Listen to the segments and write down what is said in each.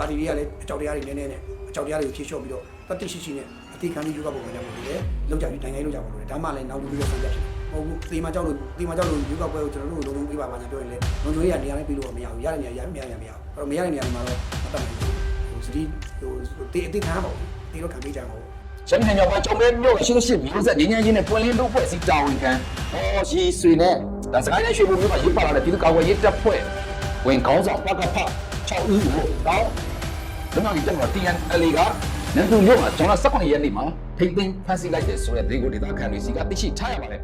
ပါတီတွေကလည်းအကြောက်တရားတွေနည်းနည်းနဲ့အကြောက်တရားတွေကိုဖြေလျှော့ပြီးတော့တတိရှိရှိနဲ့အတိခံပြီးယူကပုံဝင်ကြပုံတွေလည်းလောက်ကြပြီးနိုင်ငံရေးလောက်ကြပုံတွေဒါမှလည်းနောက်လူတွေဆုံးဖြတ်ဖြစ်မဟုတ်ဘူးတေမာကြောက်လို့တေမာကြောက်လို့ယူကပွဲကိုကျွန်တော်တို့လုံးလုံးပြပါပါညာပြောရင်လည်းလုံချိုးရနေရာနဲ့ပြီးလို့မရဘူးရတဲ့နေရာရမရရမရဘူးအဲ့တော့မရတဲ့နေရာမှာတော့မတတ်နိုင်ဘူးဟိုစတိဟိုတေအတိခံပါဘူးတေတော့ခံပေးကြမှာပေါ့ရှမ်းပြည်နယ်မြောက်ပိုင်းကျောင်းမဲမြို့က88မျိုးဆက်ငင်းငင်းချင်းနဲ့ပွင့်လင်းတို့ဖွဲ့စည်းတာဝန်ခံဟောရှိဆွေနဲ့ဒါစကိုင်းနဲ့ရွှေဘုံမြို့ကရေးပါလာတဲ့ပြည်သူ့ကာကွယ်ရေးတပ်ဖွဲ့ဝင်ကောင်းဆောင်ပကဖ6ဦးကိုတောင်း လုံအောင်တက်တော့ TNL ကနန်တူမြို့မှာကျွန်တော်18ရက်နေ့မှာထိမ့်သိမ်းဖမ်းဆီးလိုက်တဲ့ဆိုတဲ့ဒေကိုဒေတာခံတွေစီကသိရှိထားရပါတယ်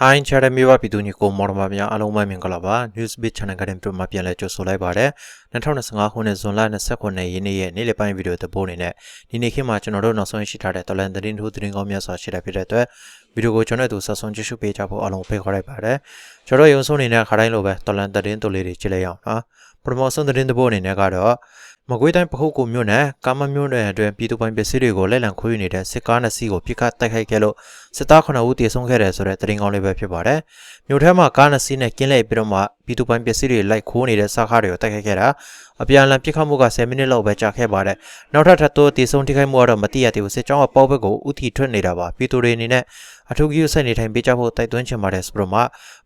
ဟိုင်းချာရမီဝပြည်သူညီကိုမော်ဒမာများအားလုံးပဲမင်္ဂလာပါ Newsbeat Channel ကတင်ပြမှာပြန်လဲကြိုဆိုလိုက်ပါတယ်2025ခုနှစ်ဇွန်လ29ရက်နေ့ရဲ့နေ့လယ်ပိုင်းဗီဒီယိုသဘောအနေနဲ့ဒီနေ့ခေတ်မှာကျွန်တော်တို့နောက်ဆုံးရှိထားတဲ့တော်လန်သတင်းထိုးသတင်းကောင်းများစွာရှိတာဖြစ်တဲ့အတွက်ဗီဒီယိုကိုကျွန်တော်တို့ဆက်ဆုံးကြည့်ရှုပေးကြဖို့အားလုံးဖိတ်ခေါ်လိုက်ပါတယ် ကျွန်တော်ရုံဆုံးအနေနဲ့ခါတိုင်းလိုပဲတော်လန်သတင်းတိုလေးတွေကြည့်လိုက်အောင်နော်ပထမဆုံးသတင်းသဘောအနေနဲ့ကတော့မကွေးတိုင်းပခုတ်ကူမြို့နယ်ကာမမြို့နယ်အတွင်းပြည်သူပိုင်ပစ္စည်းတွေကိုလက်လံခွေးယူနေတဲ့စစ်ကားနှစ်စီးကိုပြစ်ခတ်တိုက်ခိုက်ခဲ့လို့စစ်သား9ဦးတေဆုံးခဲ့တယ်ဆိုတဲ့သတင်းကောင်းလေးပဲဖြစ်ပါတယ်။မြို့ထဲမှာကားနှစ်စီးနဲ့ကင်းလှည့်ပြီးတော့မှပြည်သူပိုင်ပစ္စည်းတွေလိုက်ခိုးနေတဲ့စားကားတွေကိုတိုက်ခိုက်ခဲ့တာအပြန်အလှန်ပြစ်ခတ်မှုက10မိနစ်လောက်ပဲကြာခဲ့ပါတယ်။နောက်ထပ်ထပ်တိုးတေဆုံးထိခိုက်မှုကတော့မတိရသေးဘူးစစ်ကြောင်းကပေါက်ဘက်ကိုဥတီထွက်နေတာပါပြည်သူတွေအနေနဲ့ အထူးကြီးစိုက်နေထိုင်ပေးကြဖို့တိုက်တွန်းချင်ပါတယ်ဆိုပြီးတော့မှ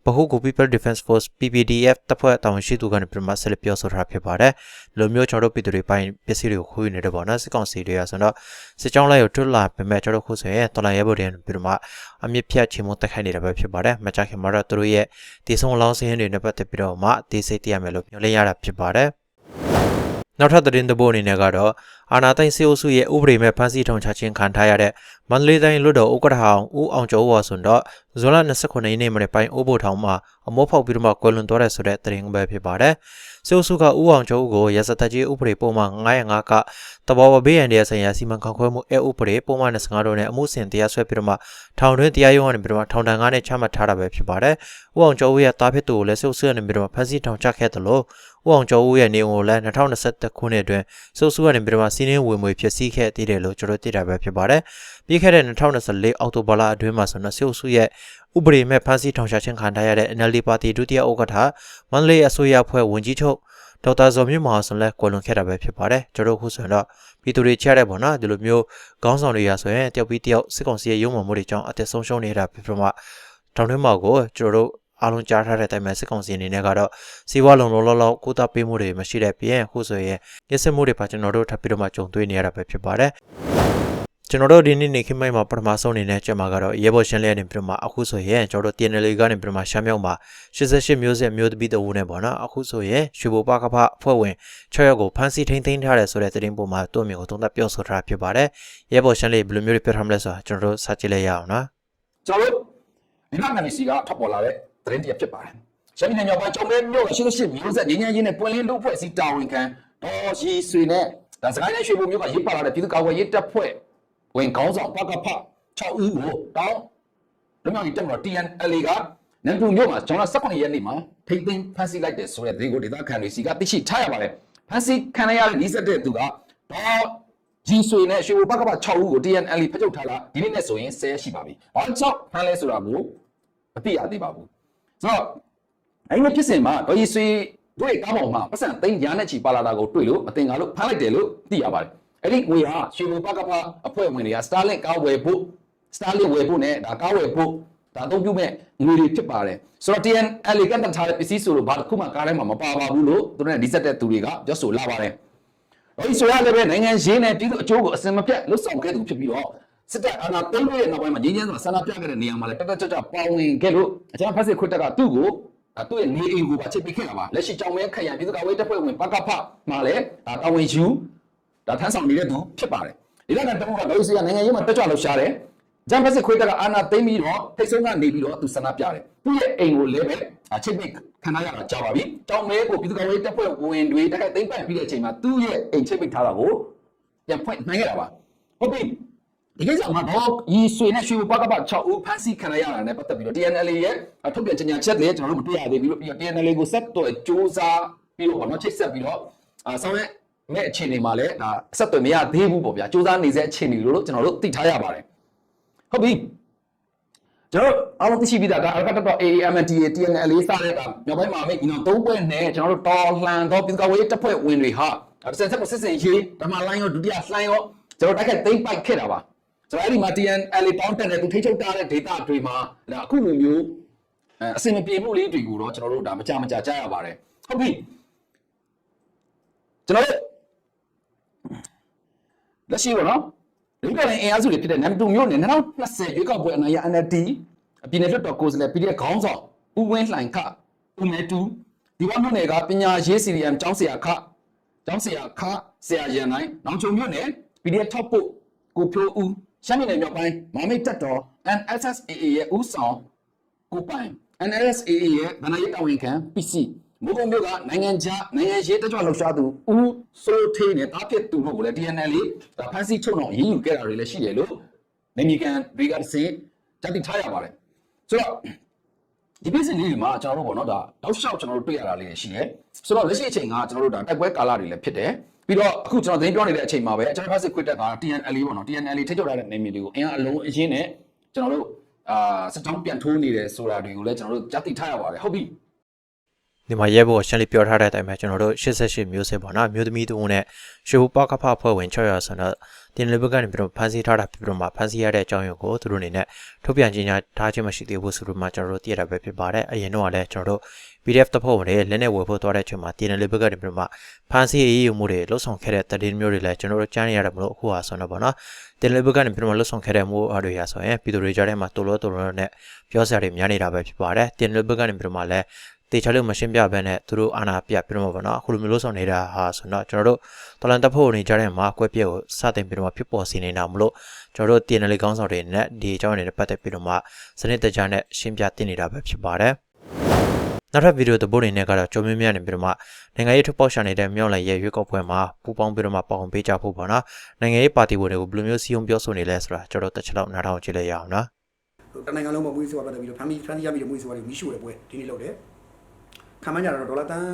ဗဟုကူ People Defense Force PPDF တပ်ဖွဲ့တာဝန်ရှိသူကနေပြန်မဆက်လက်ပြောဆိုထားဖြစ်ပါတယ်။လူမျိုးကျွန်တော်တို့ပြည်သူတွေပိုင်းပစ္စည်းတွေကိုခိုးယူနေတယ်ပေါ့နော်စစ်ကောင်စီတွေကဆိုတော့စစ်ကြောင်းလိုက်ကိုတွတ်လာပေမဲ့ကျွန်တော်တို့ခုဆိုရင်တော်လိုင်းရဲဘော်တွေပြီးတော့မှအမြင့်ဖြတ်ချေမှုတက်ခိုက်နေတာပဲဖြစ်ပါတယ်။မကြခင်မှာတော့သူတို့ရဲ့တေဆုံးလောင်းစင်းတွေနဲ့ပတ်သက်ပြီးတော့မှတေးစိတ်တရမယ်လို့ပြောလင်းရတာဖြစ်ပါတယ်။ နောက်ထပ်သတင်းသဘောအနေနဲ့ကတော့အာနာသိန်းစေအုပ်စုရဲ့ဥပဒေမဲ့ဖမ်းဆီးထောင်ချခြင်းခံထားရတဲ့မန္တလေးတိုင်းလွတ်တော်ဥက္ကဋ္ဌဟောင်းဦးအောင်ကျော်ဝါဆိုတော့ဇွန်လ29ရက်နေ့မှာပိုင်းအိုးဘိုထောင်မှာအမောဖောက်ပြီးတော့မှကွယ်လွန်သွားတဲ့ဆိုတဲ့သတင်းပဲဖြစ်ပါတယ်။စေအုပ်စုကဦးအောင်ကျော်ကိုရစသက်ကြီးဥပဒေပုံမှန်905က တဘောဝဘေးရန်တရားဆိုင်ရာစီမံခန့်ခွဲမှုအဲဥပဒေပုံမှန်25တို့နဲ့အမှုဆင်တရားစွဲပြီးတော့မှထောင်တွင်းတရားရုံးကနေပြီးတော့မှထောင်ဒဏ်9နဲ့ချမှတ်ထားတာပဲဖြစ်ပါတယ်။ဦးအောင်ကျော်ရဲ့တားဖြစ်သူကိုလည်းစေအုပ်စုကနေပြီးတော့မှဖမ်းဆီးထောင်ချခဲ့တယ်လို့ဦးအောင်ကျော်ဦးရဲ့နေအိမ်ကိုလည်း2021ခုနှစ်အတွင်းစုစုကနေပြီးတော့မှစီးနှင်းဝင်ငွေဖြစ်စည်းခဲ့သေးတယ်လို့ကျွန်တော်သိတာပဲဖြစ်ပါတယ်။ပြီးခဲ့တဲ့2024အောက်တိုဘာလအတွင်းမှာဆိုတော့စုစုရဲ့ဥပဒေမဲ့ဖမ်းဆီးထောင်ချခြင်းခံထားရတဲ့ NLD ပါတီဒုတိယဥက္ကဋ္ဌမန္တလေးအစိုးရအဖွဲ့ဝန်ကြီးချုပ်ဒေါက်တာဇော်မြင့်မဟာဆွန်လည်းကွယ်လွန်ခဲ့တာပဲဖြစ်ပါတယ်။ကျွန်တော်ခုဆိုရင်တော့ ပြည်သူတွေချရတဲ့ပေါ့နော်ဒီလိုမျိုးခေါင်းဆောင်တွေရဆိုရင်တယောက်ပြီးတယောက်စစ်ကောင်စီရဲ့ရုံးမှမှုတွေကြောင့်အသက်ဆုံးရှုံးနေတာဖြစ်ပြီးမှတောင်တွင်းမှာကိုကျွန်တော်တို့အားလုံးကြားထားတဲ့အတိုင်းပဲစစ်ကောင်စီအနေနဲ့ကတော့စီဝါလုံလောလောလောကိုတာပေးမှုတွေမရှိတဲ့ပြင်ခုဆိုရင်ရစ်စစ်မှုတွေပါကျွန်တော်တို့ထပ်ပြီးတော့မှကြုံတွေ့နေရတာပဲဖြစ်ပါတယ် ကျွန်တော်တို့ဒီနေ့နေခင်းမိုင်းမှာပထမဆုံးအနေနဲ့ကျမကတော့ရေဘော်ရှင်းလျက်နေပြီးတော့မှအခုဆိုရင်ကျွန်တော်တို့ TNL ကနေပြီးတော့မှရှမ်းမြောက်မှာ88မျိုးဆက်မျိုးတပိတဝူနဲ့ပေါ့နော်အခုဆိုရင်ရွှေဘိုပကဖအဖွဲ့ဝင်6ယောက်ကိုဖမ်းဆီးထိန်းသိမ်းထားတယ်ဆိုတဲ့သတင်းပုံမှာသူ့အမျိုးကိုသုံးသပ်ပြောဆိုထားဖြစ်ပါတယ်ရေဘော်ရှင်းလျက်ဘယ်လိုမျိုးတွေပြောထားမလဲဆိုတာကျွန်တော်တို့စကြည့်လိုက်ရအောင်နော်ကျွန်တော်တို့ဒီနောက်ကနေစီကထပ်ပေါ်လာတဲ့သတင်းတစ်ဖြစ်ပါတယ်ရှမ်းပြည်နယ်မြောက်ပိုင်းကျောင်းမဲမြို့က88မျိုးဆက်ငင်းငင်းချင်းနဲ့ပွင့်လင်းတို့ဖွဲ့စည်းတာဝန်ခံတော်ရှိဆွေနဲ့ဒါစကိုင်းနဲ့ရွှေဘုံမြို့ကရေးပါလာတဲ့ပြည်သူ့ကာကွယ်ရေးတပ်ဖွဲ့ ဝင်ကောင်းဆောင်ပကဖ6ဦးကိုတောင်းလုံအောင်တက်တော့ TNL ကနန်တူမြို့မှာကျွန်တော်18ရက်နေ့မှာထိမ့်သိမ်းဖမ်းဆီးလိုက်တဲ့ဆိုတဲ့ဒေကိုဒေတာခံတွေစီကသိရှိထားရပါတယ်ဖမ်းဆီးခံရတဲ့နီးစပ်တဲ့သူကတော့ဂျီဆွေနဲ့ရွှေဘုံပကဖ6ဦးကို TNL ဖျက်ချုပ်ထားတာဒီနေ့နဲ့ဆိုရင်10ရက်ရှိပါပြီ။ဘာကြောင့်ဖမ်းလဲဆိုတာကိုမသိရသေးပါဘူး။ဆိုတော့အဲ့ဒီဖြစ်စဉ်မှာဒေါ်ကြီးဆွေတို့ရဲ့ကားပေါ်မှာပတ်စံသိန်းရာနဲ့ချီပါလာတာကိုတွေ့လို့အတင်ကားလို့ဖမ်းလိုက်တယ်လို့သိရပါတယ်။ အဲ့ဒီငွေဟာရွှေဘုံပကဖအဖွဲ့ဝင်တွေက Starlink ကားဝယ်ဖို့ Starlink ဝယ်ဖို့နဲ့ဒါကားဝယ်ဖို့ဒါအသုံးပြုမဲ့ငွေတွေဖြစ်ပါတယ်ဆိုတော့ TNL ကတန်ထားတဲ့ပစ္စည်းဆိုလို့ဘာတစ်ခုမှကားထဲမှာမပါပါဘူးလို့သူတို့နဲ့ဒီဆက်တဲ့သူတွေကပြောဆိုလာပါတယ်။အဲဒီဆိုရလည်းပဲနိုင်ငံရင်းနဲ့ပြည်သူအကျိုးကိုအစင်မပြတ်လှုပ်ဆောင်ခဲ့သူဖြစ်ပြီးတော့စစ်တပ်အာဏာသိမ်းလို့ရဲ့နောက်ပိုင်းမှာငင်းငင်းဆိုတာဆန္ဒပြခဲ့တဲ့နေရာမှာလည်းတက်တက်ကြွကြွပါဝင်ခဲ့လို့အကြမ်းဖက်စစ်ခွတ်တက်ကသူ့ကိုဒါသူ့ရဲ့နေအိမ်ကိုပါချစ်ပြီးခဲ့တာပါလက်ရှိကြောင်မဲခရိုင်ပြည်သူ့ကာကွယ်တပ်ဖွဲ့ဝင်ပကဖမှာလည်းဒါတာဝန်ယူ ဒါထမ်းဆောင်နေတဲ့သူဖြစ်ပါတယ်ဒီလက်ကတမကဒေါ်စီကနိုင်ငံရေးမှာတက်ကြွလှုပ်ရှားတယ်ဂျမ်ဘတ်စစ်ခွေးတက်ကအာနာသိမ့်ပြီးတော့ထိတ်ဆုံးကနေပြီးတော့သူဆန္ဒပြတယ်သူ့ရဲ့အိမ်ကိုလည်းပဲအချစ်မိတ်ခံရတာကြာပါပြီတောင်မဲကိုပြည်သူ့ကာကွယ်တပ်ဖွဲ့ဝင်တွေတက်ခိုက်သိမ့်ပိုက်ပြီးတဲ့အချိန်မှာသူ့ရဲ့အိမ်ချစ်မိတ်ထားတာကိုပြန်ဖွင့်နိုင်ခဲ့တာပါဟုတ်ပြီဒီကိစ္စမှာတော့ရီဆွေနဲ့ရွှေဘကပ6ဦးဖမ်းဆီးခံရတာနဲ့ပတ်သက်ပြီးတော့ TNL ရဲ့ထုတ်ပြန်ကြေညာချက်လည်းကျွန်တော်တို့မတွေ့ရသေးဘူးလို့ပြီးတော့ TNL ကိုဆက်တော့စ조사ပြီးတော့နော်ချိတ်ဆက်ပြီးတော့အာဆောင်ရဲ့ မဲ့အခြေအနေမှာလည်းဒါအဆက်အသွယ်မရသေးဘူးပေါ့ဗျာစ조사နေစေအခြေအနေလို့ကျွန်တော်တို့သိထားရပါတယ်ဟုတ်ပြီကျွန်တော်အားလုံးသိရှိပြီးသားကအရကတ်တော့ AAMTA TNL စတဲ့ကမြောက်ပိုင်းမှာမိတ်နော်သုံးပွဲနဲ့ကျွန်တော်တို့တော်လှန်တော့ပြည်သူ့ကာကွယ်ရေးတပ်ဖွဲ့ဝင်တွေဟာအစက်ဆက်ကိုစစ်စင်ရေးဓမ္မလိုင်းရောဒုတိယလှိုင်းရောကျွန်တော်တိုက်ခိုက်သိမ်းပိုက်ခဲ့တာပါကျွန်တော်အဲ့ဒီမှာ TNL တောင်းတက်တဲ့သူထိချုပ်ထားတဲ့ data တွေမှာဒါအခုလိုမျိုးအဲအစင်မပြေမှုလေးတွေကိုတော့ကျွန်တော်တို့ဒါမကြမကြကြားရပါတယ်ဟုတ်ပြီကျွန်တော်တို့ လက်ရှိပေါ့နော်ဒီကနေ့အင်အားစုတွေဖြစ်တဲ့နမ်တူမျိုးနဲ့2020ရွေးကောက်ပွဲအနိုင်ရ NLD ပြည်နယ်လွှတ်တော်ကိုယ်စားလှယ် PDF ခေါင်းဆောင်ဦးဝင်းလှိုင်ခဦးမဲတူဒီဝမြို့နယ်ကပညာရေး CDM ကျောင်းဆရာခကျောင်းဆရာခဆရာရန်နိုင်နောင်ချုံမြို့နယ် PDF ထောက်ဖို့ကိုဖြိုးဦးရှမ်းပြည်နယ်မြောက်ပိုင်းမမိတ်တက်တော် NSSAA ရဲ့ဦးဆောင်ကိုပိုင် NLSAA ရဲ့ဗဏ္ဍာရေးတာဝန်ခံ PC မုံကုံမြို့ကနိုင်ငံခြားနိုင်ငံရေးတက်ကြွလှုပ်ရှားသူဦး စိုးထေးနဲ့တားပြစ်သူတို့ကိုလည်း DNL ဒါဖမ်းဆီးချုပ်တော့ရင်းယူခဲ့တာတွေလည်းရှိတယ်လို့နေမီကန်တွေကစင်တတိထားရပါတယ်ဆိုတော့ဒီပြည်စင်လေးတွေမှာကျွန်တော်တို့ပေါ့နော်ဒါတောက်လျှောက်ကျွန်တော်တို့တွေ့ရတာလေးရှိတယ်ဆိုတော့လက်ရှိအချိန်ကကျွန်တော်တို့ဒါတိုက်ပွဲကာလတွေလည်းဖြစ်တယ်ပြီးတော့အခုကျွန်တော်သတင်းပြောနေတဲ့အချိန်မှာပဲကျွန်တော်ဖတ်စစ်ခွတ်တက်က TNL ပေါ့နော် TNL ထိချုပ်ထားတဲ့နေမီတွေကိုအင်အားအလုံးအရင်နဲ့ကျွန်တော်တို့အာစတောင်းပြန်ထိုးနေတယ်ဆိုတာတွေကိုလည်းကျွန်တော်တို့ကြားသိထားရပါတယ်ဟုတ်ပြီ ဒီမှာရဲဘော်ရှင်းလေးပြောထားတဲ့အတိုင်းပဲကျွန်တော်တို့88မျိုးစစ်ပေါ့နော်မျိုးသမီးတူနဲ့ရွှေဘူပကဖဖွဲ့ဝင်600ဆိုတော့တင်လေဘက်ကနေပြီးတော့ဖန်ဆီးထားတာပြီးတော့မှဖန်ဆီးရတဲ့အကြောင်းရုံကိုသူတို့အနေနဲ့ထုတ်ပြန်ကြေညာထားခြင်းမရှိသေးဘူးဆိုတော့မှကျွန်တော်တို့သိရတာပဲဖြစ်ပါတယ်အရင်တော့ကလည်းကျွန်တော်တို့ PDF တပ်ဖွဲ့ဝင်တွေလက်နဲ့ဝယ်ဖို့သွားတဲ့အချိန်မှာတင်လေဘက်ကနေပြီးတော့မှဖန်ဆီးရေးယူမှုတွေလှုပ်ဆောင်ခဲ့တဲ့တည်င်းမျိုးတွေလည်းကျွန်တော်တို့ကြားနေရတယ်မလို့အခုဟာဆိုတော့ပေါ့နော်တင်လေဘက်ကနေပြီးတော့မှလှုပ်ဆောင်ခဲ့တဲ့မှုအားတွေရဆိုရင်ပြည်သူတွေကြားထဲမှာတိုးလို့တိုးလို့နဲ့ပြောစရာတွေများနေတာပဲဖြစ်ပါတယ်တင်လေဘက်ကနေပြီးတော့မှလည်း တေချာလို့မရှင်းပြဘဲနဲ့သူတို့အာနာပြပြတော့မှာပေါ့နော်အခုလိုမျိုးလို့ဆောင်နေတာဟာဆိုတော့ကျွန်တော်တို့တလန်တပ်ဖို့နေကြတဲ့မှာကွဲပြက်ကိုစတင်ပြီးတော့ဖြစ်ပေါ်စေနေတာမလို့ကျွန်တော်တို့တင်နယ်လေးကောင်းဆောင်တွေနဲ့ဒီအကြောင်းတွေနဲ့ပတ်သက်ပြီးတော့မှစနစ်တကျနဲ့ရှင်းပြတင်နေတာပဲဖြစ်ပါတယ်နောက်ထပ်ဗီဒီယိုသဘောတွေနဲ့ကတော့ကြုံမြင့်မြတ်နေပြီးတော့မှနိုင်ငံရေးထုတ်ပေါက်ရှာနေတဲ့မြောက်လိုက်ရဲ့ရွေးကောက်ပွဲမှာပူပေါင်းပြီးတော့မှပေါအောင်ပေးကြဖို့ပေါ့နော်နိုင်ငံရေးပါတီဝင်တွေကိုဘယ်လိုမျိုးစီယုံပြောဆိုနေလဲဆိုတာကျွန်တော်တို့တစ်ချက်လောက်နားထောင်ကြည့်လိုက်ရအောင်နော်တနင်္ဂနွေလုံးမှာမွေးစွာပတ်သက်ပြီးတော့ဖမ်းပြီးဖမ်းဆီးရပြီးတော့မွေးစွာတွေမိရှို့တဲ့ပွဲဒီနေ့လုပ်တယ် ခံမှန်းကြတော့ဒေါ်လာတန်း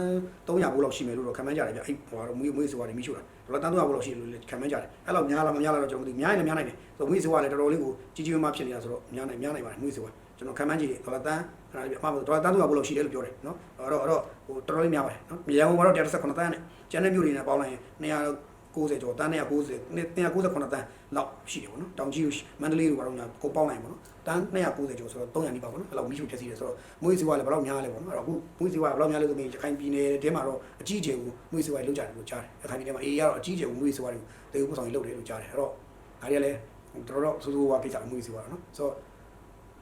300ဘိုးလောက်ရှိမယ်လို့တော့ခံမှန်းကြတယ်ဗျအဲ့ဟိုတော့မွေးမွေးစွာတွေမိရှို့တာဒေါ်လာတန်း300ဘိုးလောက်ရှိတယ်လို့ခံမှန်းကြတယ်အဲ့လောက်များလားမများလားတော့ကျွန်တော်မသိများရင်လည်းများနိုင်တယ်ဆိုမွေးစွာလည်းတော်တော်လေးကိုကြီးကြီးမားမားဖြစ်နေတာဆိုတော့များနိုင်များနိုင်ပါတယ်မွေးစွာကျွန်တော်ခံမှန်းကြည့်တယ်ဒေါ်လာတန်းအဲ့ဒါပြအမှဒေါ်လာတန်း300ဘိုးလောက်ရှိတယ်လို့ပြောတယ်နော်အဲ့တော့အဲ့တော့ဟိုတော်တော်လေးများပါတယ်နော်မြေပုံမှာတော့118တန်းနဲ့ကျန်တဲ့မြို့တွေနဲ့ပေါင်းလိုက်ရင်200 90ကျော်တန်း190 298တန်းလောက်ရှိတယ်ပေါ့နော်တောင်ကြီးတို့မန္တလေးတို့ဘာလို့ညာကိုပေါင်းနိုင်ပေါ့နော်တန်း290ကျော်ဆိုတော့300နီးပါပေါ့နော်အဲ့လောက်မိရှုဖြစ်စီတယ်ဆိုတော့မွေးစီဝါလည်းဘယ်လောက်များလဲပေါ့နော်အဲ့တော့အခုမွေးစီဝါဘယ်လောက်များလဲဆိုပြီးရခိုင်ပြည်နယ်တဲမှာတော့အကြီးကျယ်ကိုမွေးစီဝါလောက်ကြတယ်လို့ကြားတယ်ရခိုင်ပြည်နယ်မှာအေးရတော့အကြီးကျယ်ကိုမွေးစီဝါတွေကိုတေကိုပို့ဆောင်ရေးလုပ်တယ်လို့ကြားတယ်အဲ့တော့ဒါတွေကလည်းတော်တော်ဆိုးဆိုးဝါကိစ္စမွေးစီဝါတော့နော်ဆိုတော့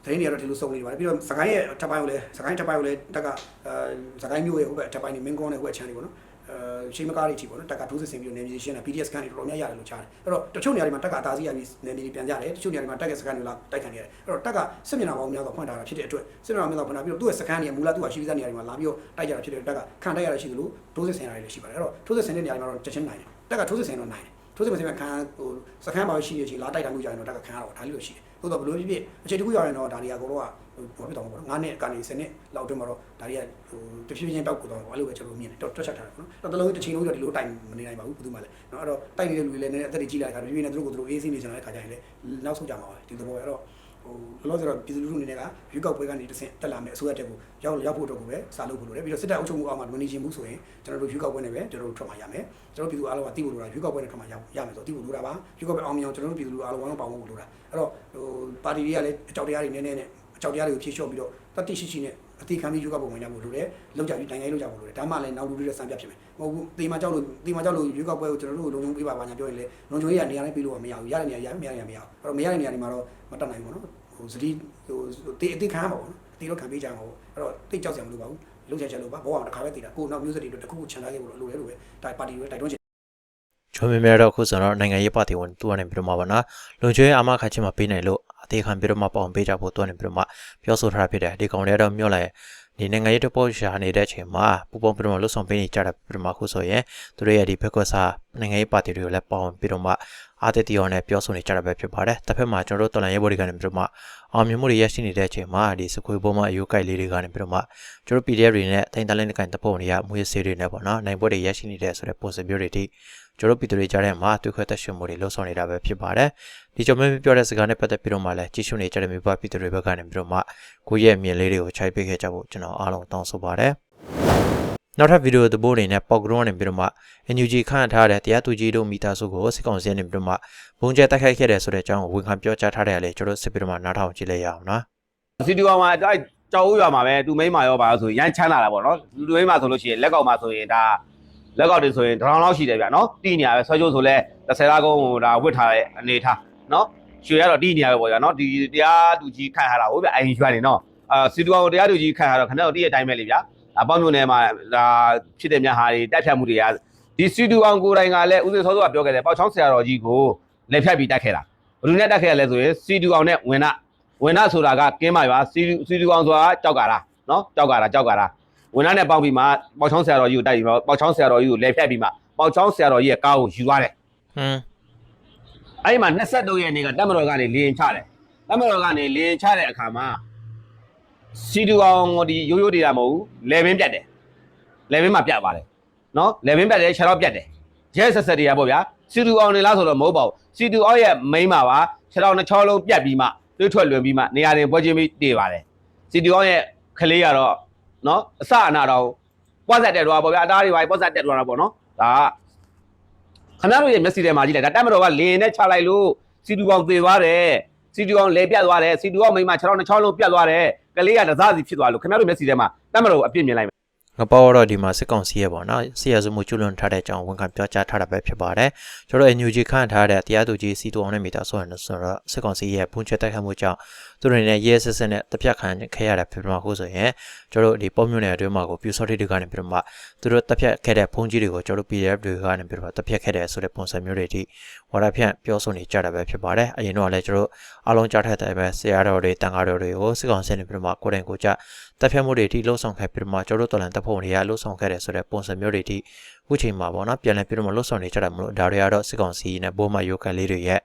တိုင်းတွေကတော့ဒီလိုစုံနေပါတယ်ပြီးတော့စကိုင်းရဲ့ထပ်ပိုင်းကိုလည်းစကိုင်းထပ်ပိုင်းကိုလည်းတက်ကအဲစကိုင်းမြို့ရဲ့ဟိုဘက်ထပ်ပိုင်းနေမင်းကုန်းနဲ့ဟိုဘက်ချမ်းနေပေါ့နော် အဲရှိမကားတွေအထိပေါ့နော်တက်ကထိုးစစ်ဆင်ပြီးတော့နေမြေရှင်းတာ PDS ကန်တွေတော်တော်များရတယ်လို့ကြားတယ်အဲ့တော့တချို့နေရာတွေမှာတက်ကအာသာစီရပြီးနေမြေပြန်ကြတယ်တချို့နေရာတွေမှာတက်ကစကန်တွေလာတိုက်ခံနေရတယ်အဲ့တော့တက်ကစစ်မျက်နှာပေါင်းများစွာဖွင့်ထားတာဖြစ်တဲ့အတွက်စစ်မျက်နှာများစွာဖွင့်ထားပြီးတော့သူ့ရဲ့စကန်တွေမူလသူ့ဟာရှိပြီးသားနေရာတွေမှာလာပြီးတော့တိုက်ကြတာဖြစ်တဲ့တက်ကခံတိုက်ရတာရှိသလိုထိုးစစ်ဆင်ရတယ်လည်းရှိပါတယ်အဲ့တော့ထိုးစစ်ဆင်တဲ့နေရာတွေမှာတော့ချက်ချင်းနိုင်တယ်တက်ကထိုးစစ်ဆင်တော့နိုင်တယ်ထိုးစစ်ဆင်ခံဟိုစကန်ပါရှိရချီလာတိုက်တာမျိုးကြရင်တော့တက်ကခံရတော့ဒါလေးလို့ရှိတယ်သို့တော့ဘလို့ဖြစ်ဖြစ်အခြေတစ်ခုရရင်တော့ဒါတွေကအကုန်လုံးက ဘာဖြစ်တော့မပေါ့9နှစ်ကနေ10နှစ်လောက်အတွင်းမှာတော့ဒါတွေကဟိုတဖြည်းဖြည်းချင်းတောက်ကိုတော့အဲ့လိုပဲကျွန်တော်မြင်တယ်တွတ်ချက်ထားတယ်နော်တော်တော်လုံးတစ်ချိန်လုံးတော့ဒီလိုတိုက်မနေနိုင်ပါဘူးဘယ်သူမှလည်းနော်အဲ့တော့တိုက်နေတဲ့လူတွေလည်းနည်းနည်းအသက်တွေကြီးလာတဲ့ခါတဖြည်းဖြည်းနဲ့သူတို့ကိုသူတို့အေးဆေးနေကြတဲ့ခါကျရင်လည်းနောက်ဆုံးကြမှာပါဒီသဘောအဲ့တော့ဟိုလောလောဆယ်တော့ပြည်သူလူထုအနေနဲ့ကရွေးကောက်ပွဲကနေတစ်ဆင့်တက်လာမယ်အစိုးရတက်ကိုရောက်ရောက်ဖို့အတွက်ကိုပဲစာလုပ်ဖို့လိုတယ်ပြီးတော့စစ်တပ်အုပ်ချုပ်မှုအောက်မှာမနေချင်ဘူးဆိုရင်ကျွန်တော်တို့ရွေးကောက်ပွဲနဲ့ပဲကျွန်တော်တို့ထွက်မှာရမယ်ကျွန်တော်ပြည်သူအားလုံးကသိဖို့လိုတာရွေးကောက်ပွဲနဲ့ထွက်မှာရရမယ်ဆိုတော့သိဖို့လိုတာပါရွေးကောက်ပွဲအောင်မြင်အောင်ကျွန်တော်တို့ပြည်သူလူအားလုံးဝိုင်းဝန်းပါဝင်ဖို့လိုတာအဲ့တော့ဟိုပါတီတွေကလည်းအကြောက်တရားတွေနည်းနည်းနဲ့အ ကြောက်တရားတွေကိုဖြေလျှော့ပြီးတော့တတိရှိရှိနဲ့အတိခံပြီးရွေးကောက်ပွဲဝင်ကြဖို့လိုတယ်လောက်ကြပြီးတိုင်ငယ်လောက်ကြဖို့လိုတယ်ဒါမှလည်းနောက်လူတွေရဲ့စံပြဖြစ်မယ်မဟုတ်ဘူးတေမာကြောက်လို့တေမာကြောက်လို့ရွေးကောက်ပွဲကိုကျွန်တော်တို့လုံခြုံပေးပါပါညာပြောရင်လေလုံခြုံရေးကနေရာတိုင်းပေးလို့မရဘူးရတဲ့နေရာရမရတဲ့နေရာမရဘူးအဲ့တော့မရတဲ့နေရာတွေမှာတော့မတက်နိုင်ဘူးနော်ဟိုစတိဟိုတေအတိခံရမှာပေါ့နော်အတိတော့ခံပေးကြမှာပေါ့အဲ့တော့တိတ်ကြောက်စရာမလိုပါဘူးလုံချက်ချက်လို့ပါဘောအောင်တစ်ခါပဲတည်တာကိုနောက်မျိုးစတိတို့တစ်ခုခုခြံထားခဲ့ဖို့လိုတယ်လို့ပဲဒါပါတီတွေတိုက်တွန်း ချင်ချွန်မြမြတော့အခုဆိုတော့နိုင်ငံရေးပါတီဝင်သူကနေပြီးတော့မှပါနော်လုံချွေးအာမခါချင်းမှာပေးနိုင်လို့အသေးခံပြီးတော့မှပေါအောင်ပေးကြဖို့သူကနေပြီးတော့မှပြောဆိုထားတာဖြစ်တယ်ဒီကောင်တွေကတော့မြို့လိုက်ဒီနိုင်ငံရေးတပေါ်ရှာနေတဲ့အချိန်မှာပူပေါင်းပြီးတော့လှုပ်ဆောင်ပေးနေကြတာပြီးတော့မှအခုဆိုရင်သူတို့ရဲ့ဒီဘက်ကွက်စာနိုင်ငံရေးပါတီတွေကိုလည်းပါဝင်ပြီးတော့မှအာတတီယောနဲ့ပြောဆိုနေကြတာပဲဖြစ်ပါတယ်တစ်ဖက်မှာကျွန်တော်တို့တော်လန်ရေးဘော်ဒီကနေပြီးတော့မှအောင်မြင်မှုတွေရရှိနေတဲ့အချိန်မှာဒီစခွေပေါ်မှာအယူကိုက်လေးတွေကနေပြီးတော့မှကျွန်တော် PDF တွေနဲ့ထိုင်တလင်းကန်တပုတ်တွေကမွေးဆေးတွေနဲ့ပေါ့နော်နိုင်ပွဲတွေရရှိနေတဲ့ဆိုတဲ့ပုံစံမျိုးတွေတိ ကျွန်တော်ပြည်သူတွေကြားထဲမှာတွေ့ခွဲသက်ရှင်မှုတွေလှုပ်ဆောင်နေတာပဲဖြစ်ပါတယ်ဒီကြောင့်မင်းပြောတဲ့စကားနဲ့ပတ်သက်ပြီးတော့မှလည်းကြည့်ရှုနေကြတဲ့မြို့ပပြည်သူတွေဘက်ကနေပြီးတော့မှကိုယ့်ရဲ့မြင်လေးတွေကိုခြိုက်ပေးခဲ့ကြဖို့ကျွန်တော်အားလုံးတောင်းဆိုပါတယ်နောက်ထပ်ဗီဒီယိုသဘောတွေနဲ့ပေါက်ဂရုံးနေပြီးတော့မှ NUG ခန့်ထားတဲ့တရားသူကြီးတို့မိသားစုကိုစစ်ကောင်စီနေပြီးတော့မှဘုံကျဲတိုက်ခိုက်ခဲ့တယ်ဆိုတဲ့အကြောင်းကိုဝန်ခံပြောကြားထားတယ်လေကျွန်တော်စစ်ပြီးတော့မှနားထောင်ကြည့်လိုက်ရအောင်နော်စီတူကောင်မှာအဲကြောက်ဦးရွာမှာပဲသူမိန်းမရောပါလို့ဆိုရမ်းချမ်းလာတာပေါ့နော်လူမိန်းမဆိုလို့ရှိရင်လက်ကောက်မှာဆိုရင်ဒါ လက်ကောက်တွေဆိုရင်တစ်ထောင်လောက်ရှိတယ်ဗျနော်တီးနေရပဲဆွဲချိုးဆိုလဲ30လာကုန်းဟိုဒါဝစ်ထားတဲ့အနေထားနော်ရွှေရတော့တီးနေရပဲပေါ့ဗျာနော်ဒီတရားသူကြီးခန့်ထားတာဟုတ်ဗျအရင်ရွှေနေနော်အာစီတူကောင်တရားသူကြီးခန့်ထားတော့ခဏတော့တီးရဲ့အတိုင်းပဲလေဗျာအပေါင်းမျိုးနယ်မှာဒါဖြစ်တဲ့များဟာတွေတိုက်ဖြတ်မှုတွေကဒီစီတူကောင်ကိုယ်တိုင်ကလည်းဦးစေစောစောကပြောခဲ့တယ်ပေါ့ချောင်းဆရာတော်ကြီးကိုလက်ဖြတ်ပြီးတိုက်ခဲ့တာဘယ်လိုနဲ့တိုက်ခဲ့ရလဲဆိုရင်စီတူကောင်နဲ့ဝင်နာဝင်နာဆိုတာကကင်းပါပါစီစီတူကောင်ဆိုတာကြောက်ကာတာနော်ကြောက်ကာတာကြောက်ကာတာ ဝင်နာနဲ့ပေါင်းပြီးမှပေါချောင်းဆရာတော်ကြီးကိုတိုက်ပြီးမှပေါချောင်းဆရာတော်ကြီးကိုလဲဖြတ်ပြီးမှပေါချောင်းဆရာတော်ကြီးရဲ့ကားကိုယူသွားတယ်ဟွန်းအဲ့ဒီမှာ23ရက်နေ့ကတက်မတော်ကနေလင်းချတယ်တက်မတော်ကနေလင်းချတဲ့အခါမှာစီတူကောင်ဒီရိုးရိုးနေတာမဟုတ်ဘူးလေဘင်းပြတ်တယ်လေဘင်းမှာပြတ်သွားတယ်နော်လေဘင်းပြတ်တယ်ခြေတော့ပြတ်တယ်ရဲဆက်ဆက်တွေကပေါ့ဗျာစီတူအောင်နေလားဆိုတော့မဟုတ်ပါဘူးစီတူအောင်ရဲ့မိန်းမှာပါခြေတော့နှစ်ချောလုံးပြတ်ပြီးမှတွေးထွက်လွင်ပြီးမှနေရာတင်ပွဲချင်းပြီးတည်ပါတယ်စီတူအောင်ရဲ့ကလေးကတော့ နော်အစအနာတော့ပွားဆက်တက်တော့ပေါ့ဗျာအသားတွေပါပွားဆက်တက်တော့တာပေါ့နော်ဒါကခင်ဗျားတို့ရဲ့မျက်စိထဲမှာကြည့်လိုက်ဒါတက်မတော်ကလင်းနဲ့ချလိုက်လို့စီတူကောင်သေသွားတယ်စီတူကောင်လဲပြတ်သွားတယ်စီတူကောင်မိန်းမ6နှစ်6လုံးပြတ်သွားတယ်ကလေးကတစားစီဖြစ်သွားလို့ခင်ဗျားတို့မျက်စိထဲမှာတက်မတော်ကိုအပြစ်မြင်လိုက်မယ် ငပေါတော့ဒီမှာစစ်ကောင်စီရဲ့ပေါ့နော်ဆီရစုမှုကျွလွန်ထားတဲ့အကြောင်းဝန်ခံပြောကြားထားတာပဲဖြစ်ပါတယ်ကျွန်တော် NUG ခန့်ထားတဲ့တရားသူကြီးစီတူအောင်နဲ့မိသားစုရနေဆိုတော့စစ်ကောင်စီရဲ့ဘုံချက်တိုက်ခတ်မှုကြောင့်သူတို့နဲ့ရဲစစ်စစ်နဲ့တပြက်ခံခဲ့ရတာဖြစ်မှာဟုတ်ဆိုရင်ကျွန်တော်ဒီပုံမျိုးနယ်အတွင်းမှာကိုပြူစောတိတွေကနေပြီးတော့မှသူတို့တက်ဖြတ်ခဲ့တဲ့ဘုံကြီးတွေကိုကျွန်တော် PDF တွေကနေပြီးတော့တက်ဖြတ်ခဲ့တဲ့ဆိုတဲ့ပုံစံမျိုးတွေဒီဝါဒဖြန့်ပြောဆိုနေကြတာပဲဖြစ်ပါတယ်အရင်တော့လည်းကျွန်တော်အားလုံးကြားထားတဲ့အပဲဆရာတော်တွေတန်ဃာတော်တွေကိုစစ်ကောင်စီနေပြီးတော့မှကိုယ်တိုင်ကိုယ်ကြ တက်ဖြတ်မှုတွေဒီလှုပ်ဆောင်ခဲ့ပြီးတော့မှကျွန်တော်တော်လန်တပ်ဖို့တွေကလှုပ်ဆောင်ခဲ့တယ်ဆိုတဲ့ပုံစံမျိုးတွေဒီအခုချိန်မှာပေါ့နော်ပြန်လည်ပြီးတော့မှလှုပ်ဆောင်နေကြတာမလို့ဒါတွေကတော့စစ်ကောင်စီနဲ့ဘိုးမယောကန်လေးတွေရဲ့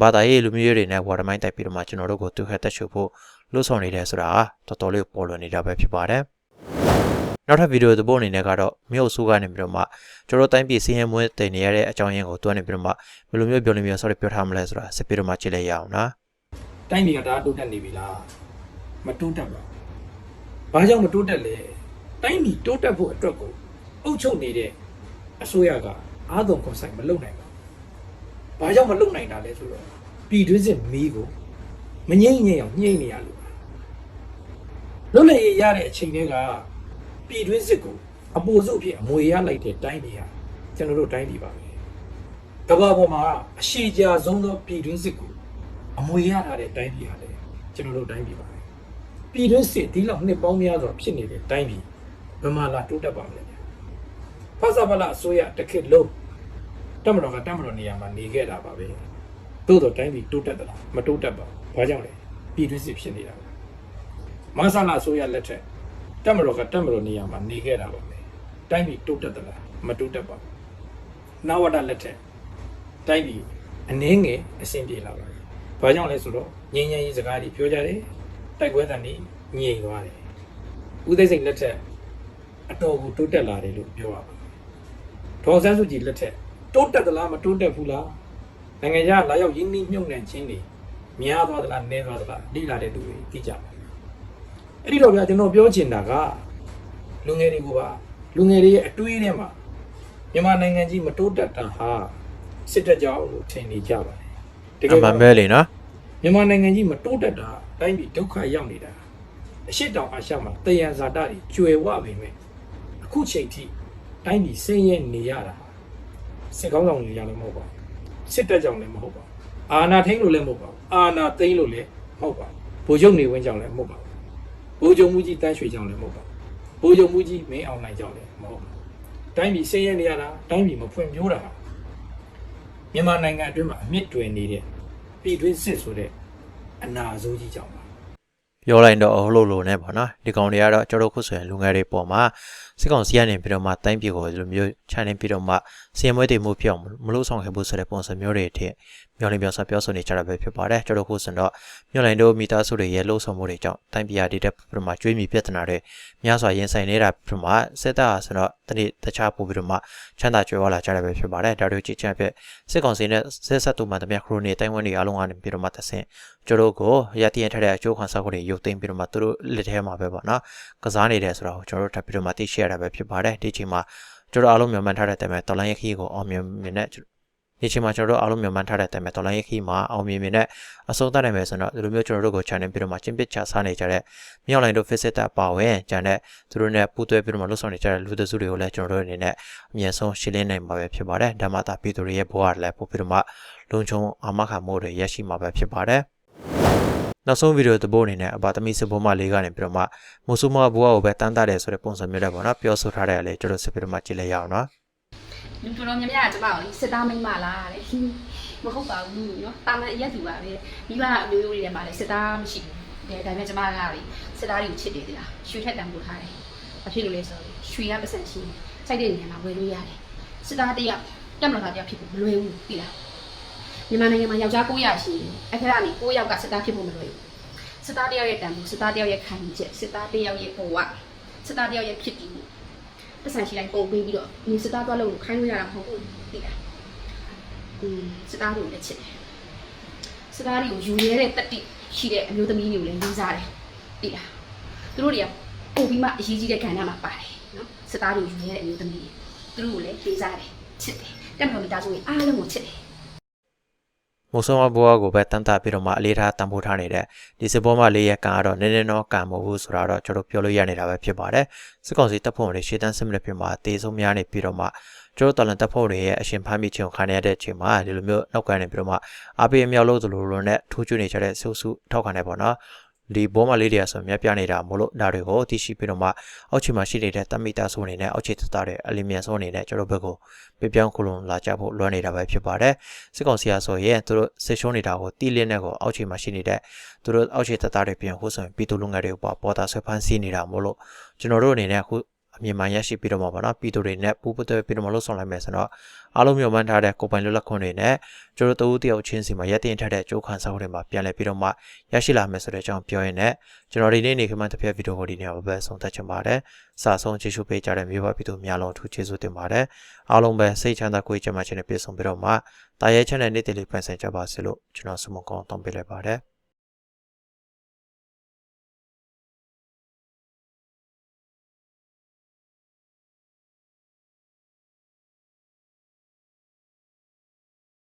ဘာသာရေးလူမျိုးတွေနဲ့ဝါဒမိုင်းတိုက်ပြီးတော့မှကျွန်တော်တို့ကိုသူခက်တက်ရှုဖို့လှုပ်ဆောင်နေတယ်ဆိုတာတော်တော်လေးပေါ်လွင်နေတာပဲဖြစ်ပါတယ်နောက်ထပ်ဗီဒီယိုသဘောအနေနဲ့ကတော့မြို့အစိုးကနေပြီးတော့မှကျွန်တော်တိုင်းပြည်စီးရင်မွေးတင်နေရတဲ့အကြောင်းရင်းကိုတွန်းနေပြီးတော့မှဘယ်လိုမျိုးပြောနေမျိုးဆိုတော့ပြောထားမလဲဆိုတာစစ်ပြီးတော့မှကြည့်လိုက်ရအောင်နော်တိုင်းပြည်ကဒါတိုးတက်နေပြီလားမတိုးတက်ပါ ဘူးဘာကြောင့်မတိုးတက်လဲတိုင်းပြည်တိုးတက်ဖို့အတွက်ကိုအုပ်ချုပ်နေတဲ့အစိုးရကအာသွန်ခွန်ဆိုင်မလုပ်နိုင်ပါဘူးဘာကြောင့်မလုပ်နိုင်တာလဲဆိုတော့ပြည်တွင်းစစ်မီးကိုမငြိမ့်ငြိမ့်အောင်ညှိနေရလို့ပါလွတ်လပ်ရေးရတဲ့အချိန်တည်းကပြည်တွင်းစစ်ကိုအပူစုအဖြစ်အမွေရလိုက်တဲ့တိုင်းပြည်ဟာကျွန်တော်တို့တိုင်းပြည်ပါပဲကမ္ဘာပေါ်မှာအရှိကြာဆုံးသောပြည်တွင်းစစ်ကိုအမွေရထားတဲ့တိုင်းပြည်ဟာလေကျွန်တော်တို့တိုင်းပြည်ပါ ပဲပြည်တွင်းစစ်ဒီလောက်နှစ်ပေါင်းများစွာဖြစ်နေတဲ့တိုင်းပြည်ဘယ်မှာလာတိုးတက်ပါမလဲဗျာဖဆပလအစိုးရတစ်ခေတ်လုံးတမတော်ကတမတော်နေရာမှာနေခဲ့တာပါပဲသို့တော့တိုင်းပြည်တိုးတက်သလားမတိုးတက်ပါဘူးဘာကြောင့်လဲပြည်တွင်းစစ်ဖြစ်နေတာပဲမဆလာအစိုးရလက်ထက်တမတော်ကတမတော်နေရာမှာနေခဲ့တာပါပဲတိုင်းပြည်တိုးတက်သလားမတိုးတက်ပါဘူးနဝတလက်ထက်တိုင်းပြည်အနှင်းငယ်အဆင်ပြေလာပါပြီ။ဘာကြောင့်လဲဆိုတော့ငြိမ်းချမ်းရေးစကားတွေပြောကြတယ်။ တိုက်ပွဲတန်တွေငြိမ်သွားတယ်။ဦးသိန်းစိန်လက်ထက်အတော်ကိုတိုးတက်လာတယ်လို့ပြောရပါမယ်။ဒေါ်ဆန်းစုကြည်လက်ထက်တိုးတက်သလားမတိုးတက်ဘူးလား။နိုင်ငံခြားလာရောက်ရင်းနှီးမြှုပ်နှံခြင်းတွေများသွားသလားနည်းသွားသလားလိလာတဲ့သူတွေသိကြပါမယ်။အဲ့ဒီတော့ဗျာကျွန်တော်ပြောချင်တာကလူငယ်တွေကပါလူငယ်တွေရဲ့အတွေးထဲမှာမြန်မာနိုင်ငံကြီးမတိုးတက်တာဟာစစ်တပ်ကြောင့်လို့ထင်နေကြပါတယ်။အမှန်ပဲလေနော်မြန်မာနိုင်ငံကြီးမတိုးတက်တာ တိုင်းပြည်ဒုက္ခရောက်နေတာအရှိတောင်အာရှမှာတယံဇာတတွေကျွယ်ဝပေမဲ့အခုချိန်ထိတိုင်းပြည်ဆင်းရဲနေရတာစစ်ကောင်းဆောင်တွေကြောင့်လည်းမဟုတ်ပါဘူးစစ်တပ်ကြောင့်လည်းမဟုတ်ပါဘူးအာဏာထိန်းလို့လည်းမဟုတ်ပါဘူးအာဏာသိမ်းလို့လည်းမဟုတ်ပါဘူးဗိုလ်ချုပ်နေဝင်းကြောင့်လည်းမဟုတ်ပါဘူးဗိုလ်ချုပ်မူကြီးတန်းရွှေကြောင့်လည်းမဟုတ်ပါဘူးဗိုလ်ချုပ်မူကြီးမင်းအောင်နိုင်ကြောင့်လည်းမဟုတ်ပါဘူးတိုင်းပြည်ဆင်းရဲနေရတာတိုင်းပြည်မဖွံ့ဖြိုးတာမြန်မာနိုင်ငံအတွင်းမှာအမြင့်တွယ်နေတဲ့ပြည်တွင်းစစ်ဆိုတဲ့ အနာဆိုးကြီးကြောင့်ပါပပြောလိုက်တော့အဟုတ်လို့လို့နဲ့ပေါ့နော်ဒီကောင်တွေကတော့ကျွန်တော်ခုဆိုရင်လူငယ်တွေပေါ်မှာ စစ်ကောင်စီကနေပြီးတော့မှတိုင်းပြည်ကိုဒီလိုမျိုးခြံနေပြီးတော့မှစီမွေးတည်မှုပြောင်းမလို့ဆောင်ခဲ့ဖို့ဆိုတဲ့ပုံစံမျိုးတွေအထိမျောလင်းပြောဆိုပြောဆိုနေကြတာပဲဖြစ်ပါတယ်ကျွန်တော်ခုဆိုတော့မြို့လိုင်းတို့မိသားစုတွေရဲ့လှုပ်ဆောင်မှုတွေကြောင့်တိုင်းပြည်ရဒီတဲ့ပြီးတော့မှကျွေးမြီပြဿနာတွေများစွာရင်ဆိုင်နေတာပြီးတော့မှစစ်တပ်ဆိုတော့တနေ့တခြားပို့ပြီးတော့မှချမ်းသာကြွယ်ဝလာကြတာပဲဖြစ်ပါတယ်ဒါတို့ကြည့်ချက်ဖြစ်စစ်ကောင်စီနဲ့ဆက်ဆက်တူမှတမခရိုနေတိုင်းဝန်တွေအားလုံးကနေပြီးတော့မှသဆင်ကျွန်တော်ကိုရည်တည်ထတဲ့အကျိုးခံစားမှုတွေရုပ်သိမ်းပြီးတော့မှသူတို့လက်ထဲမှာပဲပေါ့နော်ကစားနေတယ်ဆိုတော့ကျွန်တော်တို့ထပ်ပြီးတော့မှသိရှိရတာပဲဖြစ်ပါတယ်ဒီချိန်မှာကျွန်တော်အားလုံးမျှော်မှန်းထားတဲ့တိုင်မဲ့တော်လိုင်းရခီကိုအောင်မြင်မြင်နဲ့ဒီချိန်မှာကျွန်တော်တို့အားလုံးမျှော်မှန်းထားတဲ့တိုင်မဲ့တော်လိုင်းရခီမှာအောင်မြင်မြင်နဲ့အဆုံးသတ်နိုင်မယ်ဆိုတော့ဒီလိုမျိုးကျွန်တော်တို့ကို channel ပြီးတော့မှကျင့်ပစ်ချစားနေကြတဲ့မြောက်လိုင်းတို့ visit တာပါဝင်ဂျန်တဲ့သူတို့နဲ့ပူးတွဲပြီးတော့မှလှုပ်ဆောင်နေကြတဲ့လူသစုတွေကိုလည်းကျွန်တော်တို့အနေနဲ့အမြဲဆုံးရှင်းလင်းနိုင်မှာပဲဖြစ်ပါတယ်ဓမ္မတာပြည်သူတွေရဲ့ဘဝလည်းပို့ပြီးတော့မှလုံခြုံအာမခံမှုတွေရရှိမှာပဲဖြစ်ပါတယ် နောက်ဆုံးဗီဒီယိုသဘောအနေနဲ့အပါသမီးစဘောမလေးကနေပြီးတော့မှမုဆုမဘွားကိုပဲတန်းတာတယ်ဆိုတဲ့ပုံစံမျိုးနဲ့ပေါ့နော်ပြောဆိုထားတဲ့အလေကျွန်တော်စစ်ပြီးတော့မှကြည့်လိုက်ရအောင်နော် လူတော်တော်များများကကျမကိုလေစစ်သားမိန်းမလားတဲ့မဟုတ်ပါဘူးเนาะတာမန်အရက်သူပါပဲမိဘအမျိုးမျိုးတွေထဲမှာလေစစ်သားမရှိဘူးဒါဒါပေမဲ့ကျမကလေစစ်သားတွေကိုချစ်တယ်ဒီလားရွှေထက်တံပို့ထားတယ်ဘာဖြစ်လို့လဲဆိုတော့ရွှေကပတ်စံရှိတယ်စိုက်တဲ့နေရာမှာဝယ်လို့ရတယ်စစ်သားတယောက်တက်မလို့သားတယောက်ဖြစ်ဖို့မလွယ်ဘူးပြီလား မြန်မာနိုင်ငံမှာယောက်ျား900ရှိတယ်အဲ့ဒါကနေ9ယောက်ကစစ်သားဖြစ်ဖို့မလွယ်ဘူးစစ်သားတယောက်ရဲ့တံပိုးစစ်သားတယောက်ရဲ့ခံယူချက်စစ်သားတယောက်ရဲ့ဘဝစစ်သားတယောက်ရဲ့ဖြစ်တည်မှုပတ်စံရှိတိုင်းပုံပေးပြီးတော့ဒီစစ်သားသွားလို့ခိုင်းလို့ရတာမဟုတ်ဘူးသိလားอืมစစ်သားတွေကိုလည်းချစ်တယ်စစ်သားတွေကိုယူရဲတဲ့တက်တိရှိတဲ့အမျိုးသမီးတွေကိုလည်းလေးစားတယ်သိလားသူတို့တွေကပို့ပြီးမှအရေးကြီးတဲ့ကဏ္ဍမှာပါတယ်နော်စစ်သားတွေကိုယူရဲတဲ့အမျိုးသမီးတွေသူတို့ကိုလည်းလေးစားတယ်ချစ်တယ်တက်မတော်မိသားစုတွေအားလုံးကိုချစ်တယ် မိုးဆုံမဘွားကိုပဲတန်တာပြီးတော့မှအလေးထားတန်ဖိုးထားနေတဲ့ဒီစပေါ်မလေးရဲ့ကံကတော့နည်းနည်းတော့ကံမဟုတ်ဘူးဆိုတာတော့ကျွန်တော်ပြောလို့ရနေတာပဲဖြစ်ပါတယ်စစ်ကောင်စီတပ်ဖွဲ့တွေရှေ့တန်းစစ်မလက်ဖြစ်မှာတေဆုံးများနေပြီးတော့မှကျွန်တော်တော်လန်တပ်ဖွဲ့တွေရဲ့အရှင်ဖမ်းမိခြင်းကိုခံရတဲ့အချိန်မှာဒီလိုမျိုးနောက်ကနေပြီးတော့မှအပေးအမြောက်လို့သလိုလိုနဲ့ထိုးကျွနေကြတဲ့ဆုစုထောက်ခံနေပေါ့နော် ဒီဘောမလေးတွေကဆိုမြက်ပြနေတာမို့လို့ဒါတွေကိုသိရှိပြီးတော့မှအောက်ခြေမှာရှိနေတဲ့တမိတာဆိုအနေနဲ့အောက်ခြေသသားတွေအလီမြန်ဆိုအနေနဲ့ကျွန်တော်ဘက်ကိုပြပြောင်းခုလုံလာကြဖို့လွှမ်းနေတာပဲဖြစ်ပါတယ်စစ်ကောင်စီကဆိုရင်သူတို့စစ်ရှုံးနေတာကိုတီးလင်းတဲ့ကိုအောက်ခြေမှာရှိနေတဲ့သူတို့အောက်ခြေသသားတွေပြန်ဟိုဆိုရင်ပြည်သူလူငယ်တွေပေါ်ပေါ်တာဆွဲဖမ်းဆီးနေတာမို့လို့ကျွန်တော်တို့အနေနဲ့အခု အမြင်မှန်ရရှိပြီးတော့မှာပါနော်ပြည်သူတွေနဲ့ပူးပသွဲပြီးတော့မလို့ဆောင်လိုက်မယ်ဆိုတော့အားလုံးမျိုးမှန်းထားတဲ့ကိုယ်ပိုင်လွတ်လပ်ခွင့်တွေနဲ့ကျွန်တော်တို့တဦးတယောက်ချင်းစီမှာရက်တင်ထားတဲ့ကြိုးခံစားမှုတွေမှာပြန်လည်ပြီးတော့မှရရှိလာမယ်ဆိုတဲ့အကြောင်းပြောရင်းနဲ့ကျွန်တော်ဒီနေ့နေခမှတစ်ဖက်ဗီဒီယိုကိုဒီနေ့မှာပဲဆုံးသက်ချင်ပါတယ်စာဆုံးကြည့်ရှုပေးကြတဲ့မျိုးပါပြည်သူများလုံးအထူးကျေးဇူးတင်ပါတယ်အားလုံးပဲစိတ်ချမ်းသာကိုယ်ကျန်းမာခြင်းနဲ့ပြည့်စုံပြီးတော့မှတာရဲချမ်းတဲ့နေ့တည်လေးပြန်ဆိုင်ကြပါစေလို့ကျွန်တော်ဆုမကောင်းတောင်းပေးလိုက်ပါတယ်